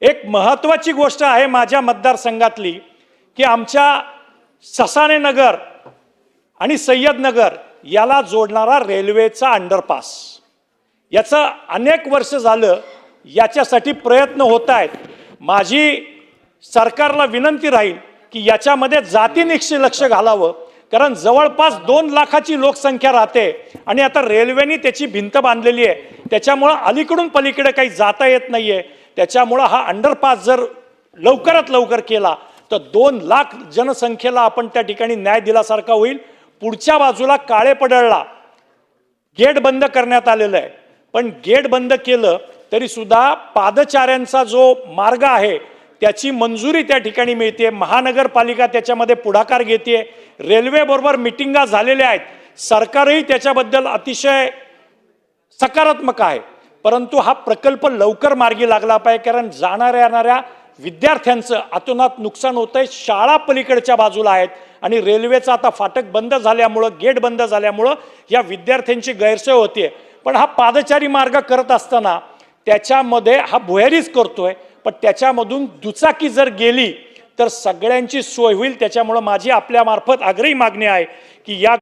एक महत्त्वाची गोष्ट आहे माझ्या मतदारसंघातली की आमच्या ससाने नगर आणि सय्यदनगर याला जोडणारा रेल्वेचा अंडरपास याचं अनेक वर्ष झालं याच्यासाठी प्रयत्न होत आहेत. माझी सरकारला विनंती राहील की याच्यामध्ये जातीनिक्षी लक्ष घालावं. कारण जवळपास दोन लाखाची लोकसंख्या राहते आणि आता रेल्वेने त्याची भिंत बांधलेली आहे. त्याच्यामुळं अलीकडून पलीकडे काही जाता येत नाही आहे त्याच्यामुळं हा अंडरपास जर लवकरात लवकर केला तर दोन लाख जनसंख्येला आपण त्या ठिकाणी न्याय दिल्यासारखा होईल. पुढच्या बाजूला काळे पडळला. गेट बंद करण्यात आलेलं आहे. पण गेट बंद केलं तरी सुद्धा पादचाऱ्यांचा जो मार्ग आहे त्याची मंजुरी त्या ठिकाणी मिळते महानगरपालिका त्याच्यामध्ये पुढाकार घेते रेल्वेबरोबर मिटिंगा झालेल्या आहेत. सरकारही त्याच्याबद्दल अतिशय सकारात्मक आहे. परंतु हा प्रकल्प लवकर मार्गी लागला पाहिजे कारण जाणाऱ्या येणाऱ्या विद्यार्थ्यांचं अतोनात नुकसान होतंय. शाळा पलीकडच्या बाजूला आहेत आणि रेल्वेचं आता फाटक बंद झाल्यामुळं गेट बंद झाल्यामुळं या विद्यार्थ्यांची गैरसोय होते पण हा पादचारी मार्ग करत असताना त्याच्यामध्ये हा भुयारीच करतोय. पण त्याच्यामधून दुचाकी जर गेली तर सगळ्यांची सोय होईल. त्याच्यामुळं माझी आपल्यामार्फत आग्रही मागणी आहे की या